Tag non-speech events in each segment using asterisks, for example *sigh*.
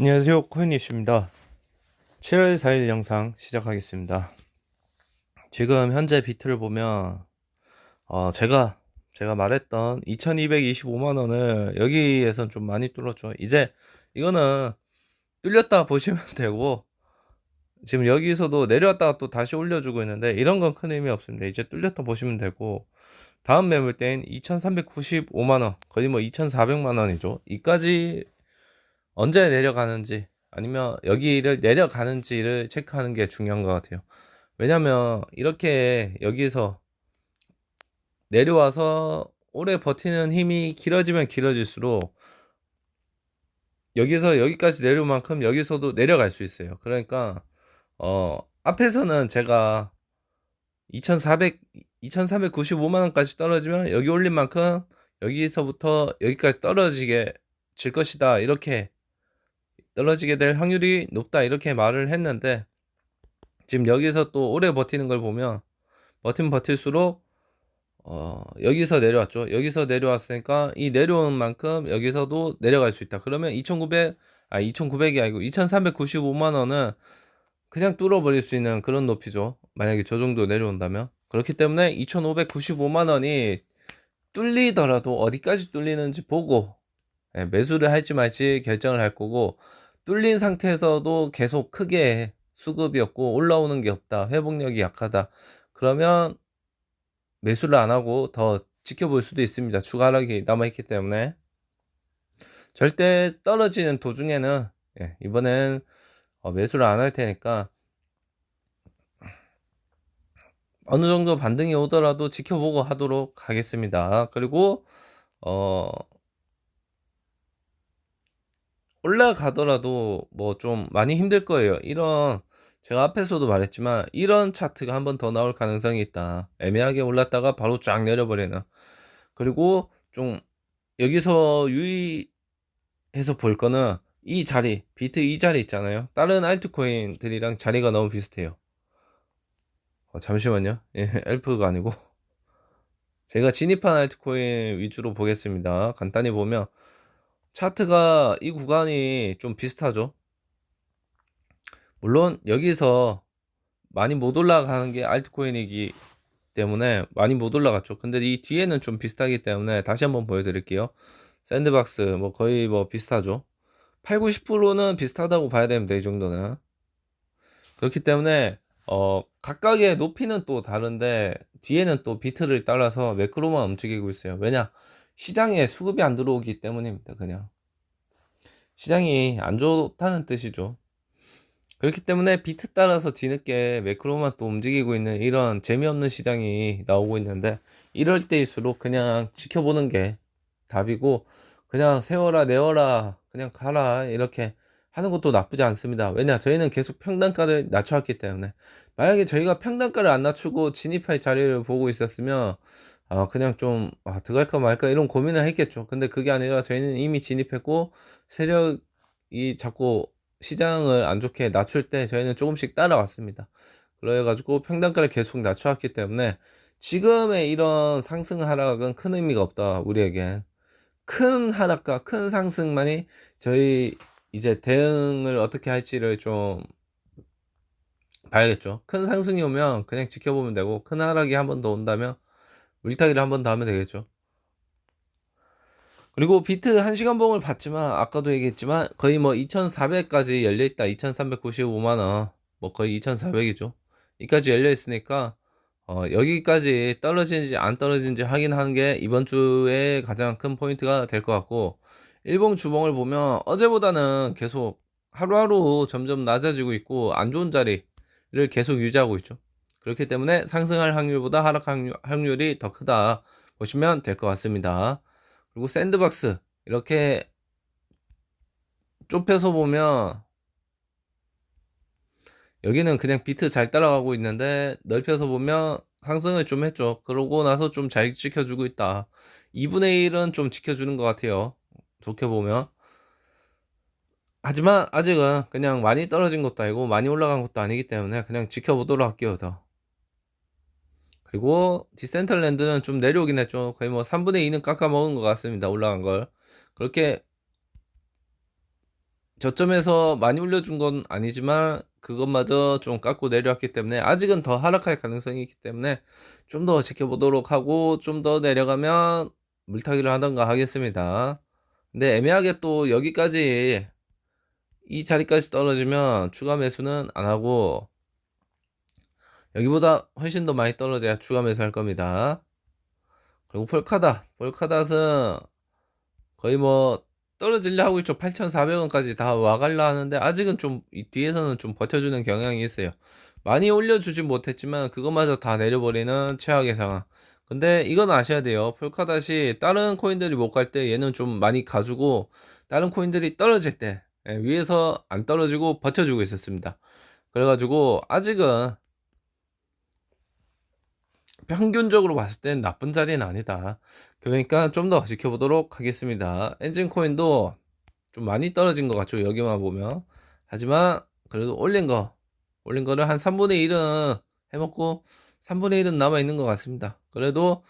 안녕하세요. 코인이슈입니다. 7월 4일 영상 시작하겠습니다. 지금 현재 비트를 보면 어 제가 제가 말했던 2225만원을 여기에선 좀 많이 뚫었죠. 이제 이거는 뚫렸다 보시면 *laughs* 되고 지금 여기서도 내려왔다가 또 다시 올려주고 있는데 이런 건 큰 의미 없습니다. 이제 뚫렸다 보시면 되고 다음 매물대인 2395만원 거의 뭐 2400만원이죠. 이까지 언제 내려가는지 아니면 여기를 내려가는지를 체크하는 게 중요한 것 같아요. 왜냐면 이렇게 여기서 내려와서 오래 버티는 힘이 길어지면 길어질수록 여기서 여기까지 내려올 만큼 여기서도 내려갈 수 있어요. 그러니까 어 앞에서는 제가 2400 2395만 원까지 떨어지면 여기 올린 만큼 여기서부터 여기까지 떨어지게 질 것이다. 이렇게 떨어지게 될 확률이 높다 이렇게 말을 했는데 지금 여기서 또 오래 버티는 걸 보면 버티면 버틸수록 어, 여기서 내려왔죠. 여기서 내려왔으니까 이 내려온 만큼 여기서도 내려갈 수 있다. 그러면 2,900, 아, 2,900이 아니고 2,395만 원은 그냥 뚫어버릴 수 있는 그런 높이죠. 만약에 저 정도 내려온다면. 그렇기 때문에 2,595만 원이 뚫리더라도 어디까지 뚫리는지 보고 예, 매수를 할지 말지 결정을 할 거고 뚫린 상태에서도 계속 크게 수급이었고 올라오는 게 없다. 회복력이 약하다. 그러면 매수를 안 하고 더 지켜볼 수도 있습니다. 추가 하락이 남아있기 때문에. 절대 떨어지는 도중에는 예, 이번엔 어, 매수를 안 할 테니까 어느 정도 반등이 오더라도 지켜보고 하도록 하겠습니다. 그리고 어 올라가더라도 뭐 좀 많이 힘들 거예요. 이런 제가 앞에서도 말했지만 이런 차트가 한 번 더 나올 가능성이 있다. 애매하게 올랐다가 바로 쫙 내려버리는. 그리고 좀 여기서 유의해서 볼 거는 이 자리, 비트 이 자리 있잖아요. 다른 알트코인들이랑 자리가 너무 비슷해요. 어, 잠시만요. 예, *laughs* 엘프가 아니고. 제가 진입한 알트코인 위주로 보겠습니다. 간단히 보면 차트가 이 구간이 좀 비슷하죠. 물론 여기서 많이 못 올라가는 게 알트코인이기 때문에 많이 못 올라갔죠. 근데 이 뒤에는 좀 비슷하기 때문에 다시 한번 보여드릴게요. 샌드박스 뭐 거의 뭐 비슷하죠. 8, 90%는 비슷하다고 봐야 됩니다. 이 정도는. 그렇기 때문에 어 각각의 높이는 또 다른데 뒤에는 또 비트를 따라서 매크로만 움직이고 있어요. 왜냐? 시장에 수급이 안 들어오기 때문입니다. 그냥 시장이 안 좋다는 뜻이죠. 그렇기 때문에 비트 따라서 뒤늦게 매크로만 또 움직이고 있는 이런 재미없는 시장이 나오고 있는데 이럴 때일수록 그냥 지켜보는 게 답이고 그냥 세워라 내워라 그냥 가라 이렇게 하는 것도 나쁘지 않습니다. 왜냐 저희는 계속 평단가를 낮춰왔기 때문에 만약에 저희가 평단가를 안 낮추고 진입할 자리를 보고 있었으면 아, 그냥 좀, 아, 들어갈까 말까 이런 고민을 했겠죠. 근데 그게 아니라 저희는 이미 진입했고, 세력이 자꾸 시장을 안 좋게 낮출 때 저희는 조금씩 따라왔습니다. 그래가지고 평단가를 계속 낮춰왔기 때문에 지금의 이런 상승 하락은 큰 의미가 없다, 우리에겐. 큰 하락과 큰 상승만이 저희 이제 대응을 어떻게 할지를 좀 봐야겠죠. 큰 상승이 오면 그냥 지켜보면 되고, 큰 하락이 한 번 더 온다면 물타기를 한 번 더 하면 되겠죠. 그리고 비트 1시간 봉을 봤지만 아까도 얘기했지만 거의 뭐 2400까지 열려있다. 2395만원. 뭐 거의 2400이죠. 이까지 열려있으니까 어 여기까지 떨어지는지 안 떨어지는지 확인하는 게 이번 주에 가장 큰 포인트가 될 것 같고 일봉 주봉을 보면 어제보다는 계속 하루하루 점점 낮아지고 있고 안 좋은 자리를 계속 유지하고 있죠 그렇기 때문에 상승할 확률보다 하락 확률, 이더 크다 보시면 될 것 같습니다. 그리고 샌드박스 이렇게 좁혀서 보면 여기는 그냥 비트 잘 따라가고 있는데 넓혀서 보면 상승을 좀 했죠. 그러고 나서 좀 잘 지켜주고 있다. 2분의 1은 좀 지켜주는 것 같아요. 좋게 보면. 하지만 아직은 그냥 많이 떨어진 것도 아니고 많이 올라간 것도 아니기 때문에 그냥 지켜보도록 할게요. 더. 그리고 디센털랜드는 좀 내려오긴 했죠. 거의 뭐 3분의 2는 깎아 먹은 것 같습니다. 올라간 걸. 그렇게 저점에서 많이 올려준 건 아니지만 그것마저 좀 깎고 내려왔기 때문에 아직은 더 하락할 가능성이 있기 때문에 좀 더 지켜보도록 하고 좀 더 내려가면 물타기를 하던가 하겠습니다. 근데 애매하게 또 여기까지 이 자리까지 떨어지면 추가 매수는 안 하고 여기보다 훨씬 더 많이 떨어져야 추가 매수 할 겁니다. 그리고 폴카닷, 폴카닷은 거의 뭐 떨어질려 하고 있죠. 8,400원까지 다 와갈라 하는데 아직은 좀이 뒤에서는 좀 버텨주는 경향이 있어요. 많이 올려주진 못했지만 그것마저 다 내려버리는 최악의 상황. 근데 이건 아셔야 돼요. 폴카닷이 다른 코인들이 못 갈 때 얘는 좀 많이 가지고 다른 코인들이 떨어질 때 예, 위에서 안 떨어지고 버텨주고 있었습니다. 그래가지고 아직은 평균적으로 봤을 땐 나쁜 자리는 아니다. 그러니까 좀 더 지켜보도록 하겠습니다. 엔진 코인도 좀 많이 떨어진 것 같죠. 여기만 보면. 하지만 그래도 올린 거, 올린 거를 한 3분의 1은 해먹고 3분의 1은 남아있는 것 같습니다. 그래도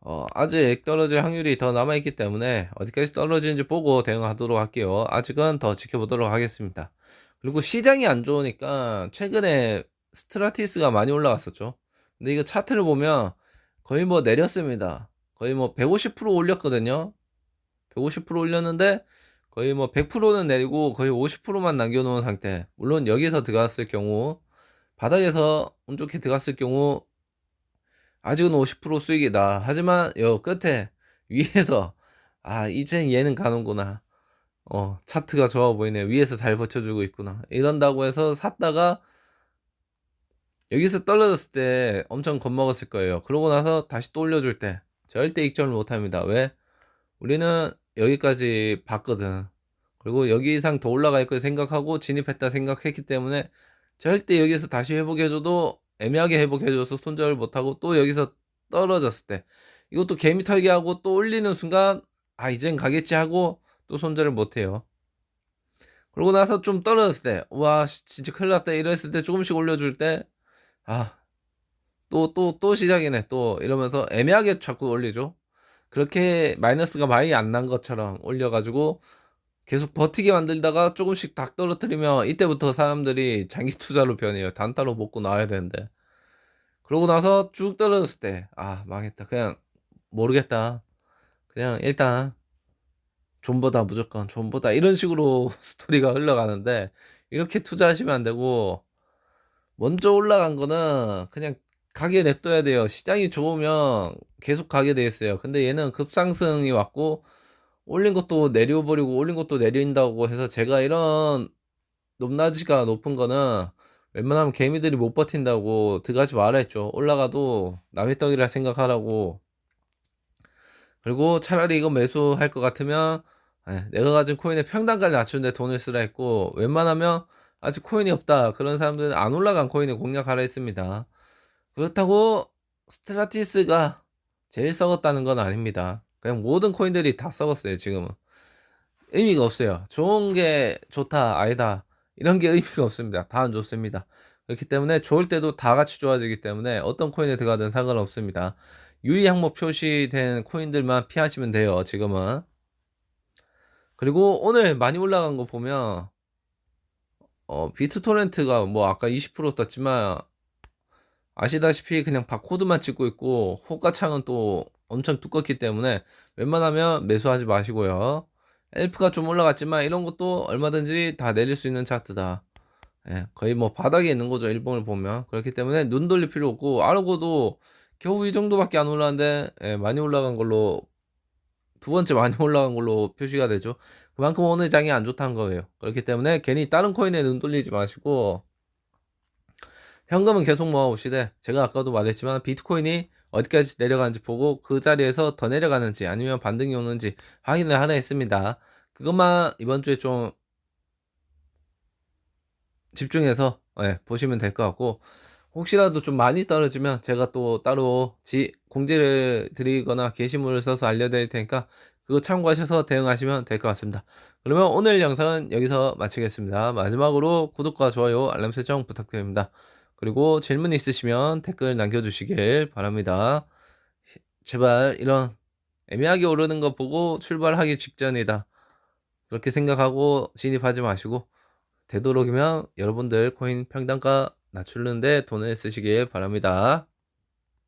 어, 아직 떨어질 확률이 더 남아있기 때문에 어디까지 떨어지는지 보고 대응하도록 할게요. 아직은 더 지켜보도록 하겠습니다. 그리고 시장이 안 좋으니까 최근에 스트라티스가 많이 올라갔었죠. 근데 이거 차트를 보면 거의 뭐 내렸습니다. 거의 뭐 150% 올렸거든요. 150% 올렸는데 거의 뭐 100%는 내리고 거의 50%만 남겨놓은 상태. 물론 여기서 들어갔을 경우 바닥에서 운 좋게 들어갔을 경우 아직은 50% 수익이다. 하지만 요 끝에 위에서 아 이젠 얘는 가는구나. 어 차트가 좋아 보이네. 위에서 잘 버텨주고 있구나. 이런다고 해서 샀다가 여기서 떨어졌을 때 엄청 겁먹었을 거예요. 그러고 나서 다시 또 올려줄 때 절대 익절을 못합니다. 왜? 우리는 여기까지 봤거든. 그리고 여기 이상 더 올라갈 거 생각하고 진입했다 생각했기 때문에 절대 여기서 다시 회복해줘도 애매하게 회복해줘서 손절을 못하고 또 여기서 떨어졌을 때 이것도 개미 털기 하고 또 올리는 순간 아 이젠 가겠지 하고 또 손절을 못해요. 그러고 나서 좀 떨어졌을 때 와 진짜 큰일 났다 이랬을 때 조금씩 올려줄 때 아, 또, 또, 또 시작이네. 또 이러면서 애매하게 자꾸 올리죠. 그렇게 마이너스가 많이 안 난 것처럼 올려가지고 계속 버티게 만들다가 조금씩 닥 떨어뜨리면 이때부터 사람들이 장기 투자로 변해요. 단타로 먹고 나와야 되는데. 그러고 나서 쭉 떨어졌을 때, 아, 망했다. 그냥 모르겠다. 그냥 일단 존보다 무조건 존보다 이런 식으로 *laughs* 스토리가 흘러가는데 이렇게 투자하시면 안 되고 먼저 올라간 거는 그냥 가게 냅둬야 돼요. 시장이 좋으면 계속 가게 돼 있어요. 근데 얘는 급상승이 왔고 올린 것도 내려버리고 올린 것도 내린다고 해서 제가 이런 높낮이가 높은 거는 웬만하면 개미들이 못 버틴다고 들어가지 말아 했죠. 올라가도 남의 떡이라 생각하라고. 그리고 차라리 이거 매수할 것 같으면 예, 내가 가진 코인의 평단가를 낮추는데 돈을 쓰라 했고 웬만하면 아직 코인이 없다. 그런 사람들은 안 올라간 코인을 공략하라 했습니다. 그렇다고 스트라티스가 제일 썩었다는 건 아닙니다. 그냥 모든 코인들이 다 썩었어요, 지금은. 의미가 없어요. 좋은 게 좋다, 아니다. 이런 게 의미가 없습니다. 다 안 좋습니다. 그렇기 때문에 좋을 때도 다 같이 좋아지기 때문에 어떤 코인에 들어가든 상관없습니다. 유의 항목 표시된 코인들만 피하시면 돼요, 지금은. 그리고 오늘 많이 올라간 거 보면 어, 비트토렌트가 뭐 아까 20% 떴지만 아시다시피 그냥 바코드만 찍고 있고 호가창은 또 엄청 두껍기 때문에 웬만하면 매수하지 마시고요. 엘프가 좀 올라갔지만 이런 것도 얼마든지 다 내릴 수 있는 차트다. 예, 거의 뭐 바닥에 있는 거죠. 일본을 보면. 그렇기 때문에 눈 돌릴 필요 없고 아르고도 겨우 이 정도밖에 안 올랐는데 예, 많이 올라간 걸로 두 번째 많이 *laughs* 올라간 걸로 표시가 되죠. 그만큼 오늘 장이 안 좋다는 거예요. 그렇기 때문에 괜히 다른 코인에 눈 돌리지 마시고 현금은 계속 모아오시되 제가 아까도 말했지만 비트코인이 어디까지 내려가는지 보고 그 자리에서 더 내려가는지 아니면 반등이 오는지 확인을 하나 했습니다. 그것만 이번 주에 좀 집중해서 네, 보시면 될 것 같고 혹시라도 좀 많이 떨어지면 제가 또 따로 지, 공지를 드리거나 게시물을 써서 알려드릴 테니까 그거 참고하셔서 대응하시면 될 것 같습니다. 그러면 오늘 영상은 여기서 마치겠습니다. 마지막으로 구독과 좋아요, 알람 설정 부탁드립니다. 그리고 질문 있으시면 댓글 남겨주시길 바랍니다. 제발 이런 애매하게 오르는 거 보고 출발하기 직전이다. 그렇게 생각하고 진입하지 마시고 되도록이면 여러분들 코인 평단가 낮추는데 돈을 쓰시길 바랍니다.